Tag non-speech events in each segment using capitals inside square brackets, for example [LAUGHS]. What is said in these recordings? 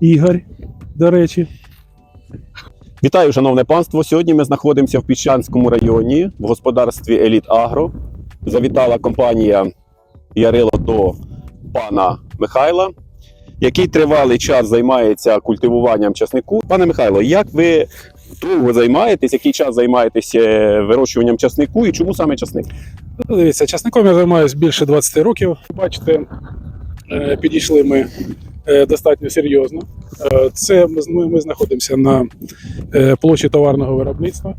Ігор, до речі. Вітаю, шановне панство. Сьогодні ми знаходимося в Піщанському районі в господарстві Еліт Агро. Завітала компанія Ярило до пана Михайла, який тривалий час займається культивуванням часнику. Пане Михайло, як ви довго займаєтесь, який час займаєтесь е, вирощуванням часнику і чому саме часник? Ну, Дивіться, часником я займаюся більше 20 років. Бачите, е, підійшли ми достатньо серйозно. Е, Це ми, ми, ми знаходимося на е, площі товарного виробництва.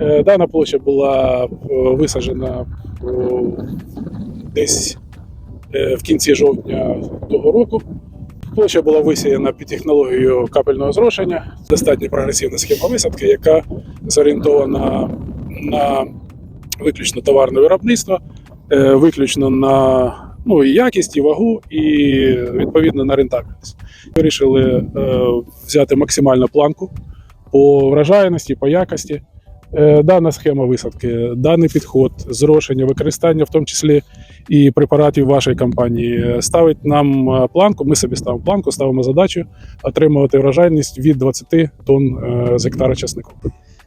Е, Дана площа була е, висаджена десь е, в кінці жовтня того року. Площа була висіяна під технологією капельного зрошення. Достатньо прогресивна схема висадки, яка зорієнтована на виключно товарне виробництво, е, виключно на ну, і якість, і вагу, і відповідно на рентабельність. Вирішили е, взяти максимальну планку по вражайності, по якості. Е, Дана схема висадки, даний підход, зрошення, використання, в тому числі і препаратів вашої компанії, е, ставить нам е, планку. Ми собі ставимо планку, ставимо задачу отримувати вражайність від 20 тонн е, з гектара часнику.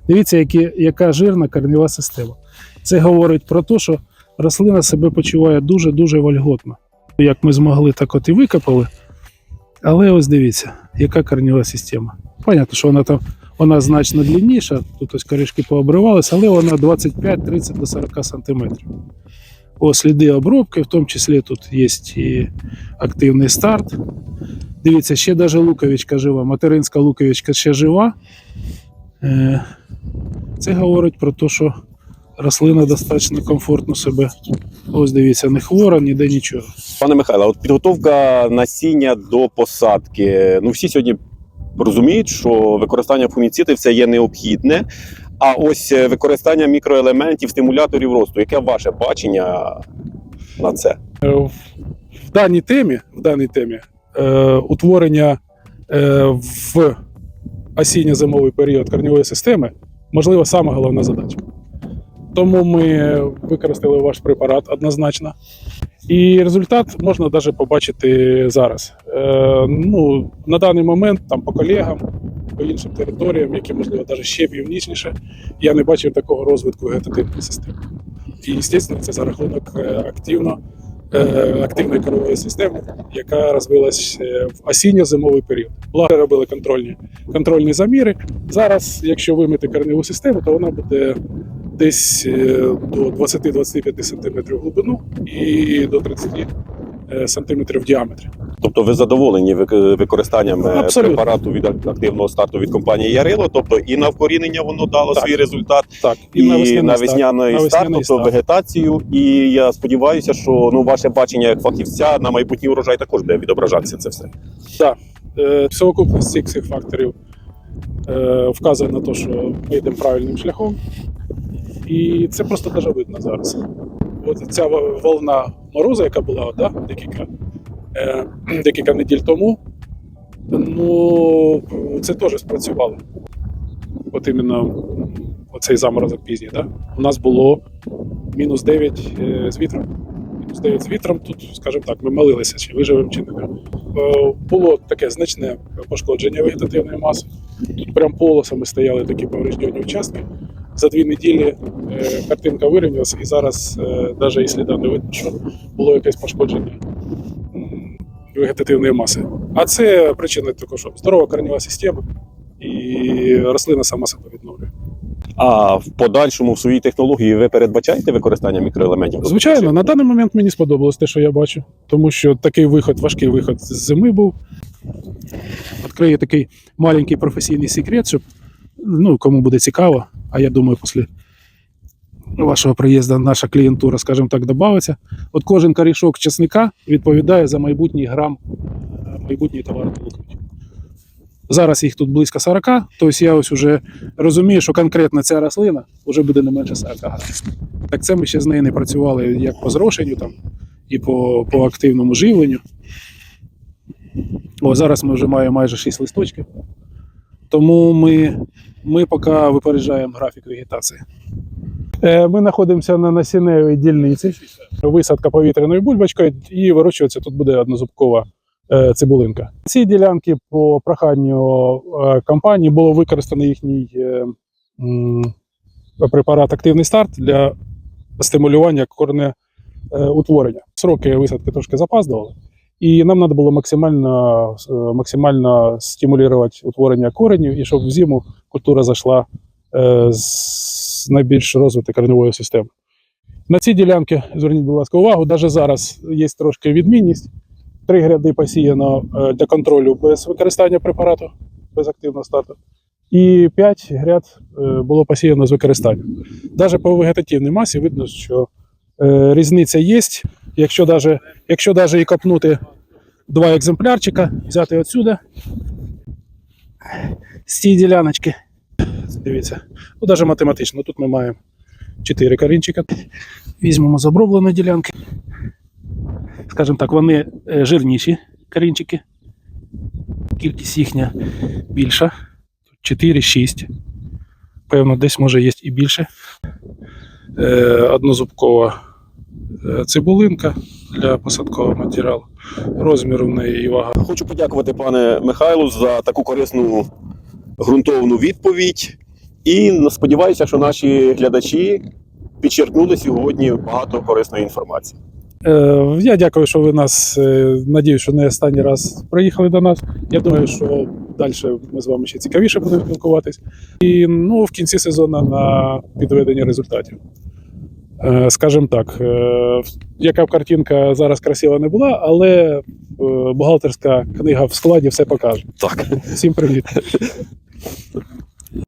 Дивіться, які, яка жирна корнева система. Це говорить про те, що рослина себе почуває дуже-дуже вольготно. Як ми змогли, так от і викопали. Але ось дивіться, яка корнева система. Понятно, що вона там вона значно длинніша, тут ось корішки пообривалися, але вона 25-30 до 40 сантиметрів. О, сліди обробки, в тому числі тут є і активний старт. Дивіться, ще навіть луковичка жива, материнська луковичка ще жива. Е, Це говорить про те, що рослина достатньо комфортно себе. Ось дивіться, не хвора, ніде нічого. Пане Михайло, от підготовка насіння до посадки. Ну всі сьогодні розуміють, що використання фунгіцидів це є необхідне. А ось е, використання мікроелементів, стимуляторів росту. Яке ваше бачення на це? Е, В в даній темі, в даній темі е, утворення е, в осінньо-зимовий період корньової системи можливо саме головна задача. Тому ми використали ваш препарат однозначно. І результат можна навіть побачити зараз. Е, ну, на даний момент там по колегам, по іншим територіям, які можливо навіть ще північніше, я не бачив такого розвитку вегетативної системи. І, звісно, це за рахунок е, активно е, активної корової системи, яка розвилась е, в осінньо-зимовий період. Благо робили контрольні, контрольні заміри. Зараз, якщо вимити корневу систему, то вона буде десь е, до 20-25 см глибину і до 30 е, см в діаметрі. Тобто ви задоволені використанням е, Абсолютно. препарату від активного старту від компанії Ярило? Тобто і на вкорінення воно дало Так. свій результат, Так, і, на весняний старт, старт, тобто вегетацію. І я сподіваюся, що ну ваше бачення як фахівця на майбутній урожай також буде відображатися це все. Е, Совокупність цих всіх факторів вказує на те, що ми йдемо правильним шляхом. І це просто дуже видно зараз. От ця волна морозу, яка була да, декілька, е, [CLEARS THROAT] декілька неділь тому, ну це теж спрацювало. От іменно оцей заморозок пізній. Да? У нас було мінус 9 е, з вітром. Мінус 9 з вітром. Тут, скажімо так, ми молилися, чи виживемо, чи не. Е, було таке значне пошкодження вегетативної маси. Тут прям полосами стояли такі повреждені участки. За дві неділі е, картинка вирівнялася, і зараз навіть і сліда не видно, що було якесь пошкодження вегетативної маси. А це причина того, що здорова корнева система, і рослина сама себе відновлює. А в подальшому в своїй технології ви передбачаєте використання мікроелементів? Звичайно, на даний момент мені сподобалось те, що я бачу, тому що такий виход, важкий виход з зими був. Відкриє такий маленький професійний секрет, щоб ну, кому буде цікаво, а я думаю, після вашого приїзду наша клієнтура, скажімо так, додається. От кожен корішок часника відповідає за майбутній грам е, майбутньої. Зараз їх тут близько 40, тобто я ось уже розумію, що конкретно ця рослина вже буде не менше 40 грам. Так це ми ще з нею не працювали як по зрошенню там, і по, по активному живленню. О, зараз ми вже маємо майже 6 листочків. Тому ми, ми поки випереджаємо графік вегетації. Е, Ми знаходимося на насінневій дільниці. Висадка повітряною бульбочкою і вирощується тут буде однозубкова е, цибулинка. Ці ділянки по проханню е, компанії було використано їхній препарат активний старт для стимулювання корне е, утворення. Сроки висадки трошки запаздували, і нам треба було максимально, е, максимально стимулювати утворення коренів, і щоб в зиму культура зайшла е, з найбільш розвитою кореневою системою. На ці ділянки зверніть, будь ласка, увагу. Навіть зараз є трошки відмінність. Три гряди посіяно е, для контролю без використання препарату, без активного старту. І п'ять гряд було посіяно з використанням. Навіть по вегетативній масі видно, що різниця є. Якщо даже, якщо і копнути два екземплярчика, взяти отсюда, з цієї діляночки. Дивіться, ну навіть математично, тут ми маємо 4 корінчика. Візьмемо з обробленої ділянки. Скажімо так, вони е, жирніші корінчики. Кількість їхня більша. 4-6. Певно, десь може є і більше. Е, Однозубкова цибулинка для посадкового матеріалу. Розмір у неї і вага. Хочу подякувати пане Михайлу за таку корисну ґрунтовну відповідь. І сподіваюся, що наші глядачі підчеркнули сьогодні багато корисної інформації. Е, Я дякую, що ви нас е, надію, що не останній раз приїхали до нас. Я думаю, що далі ми з вами ще цікавіше будемо спілкуватись. І ну, в кінці сезону на підведення результатів. Е, Скажімо так, е, яка б картинка зараз красива не була, але е, бухгалтерська книга в складі все покаже. Так. Всім привіт. [LAUGHS]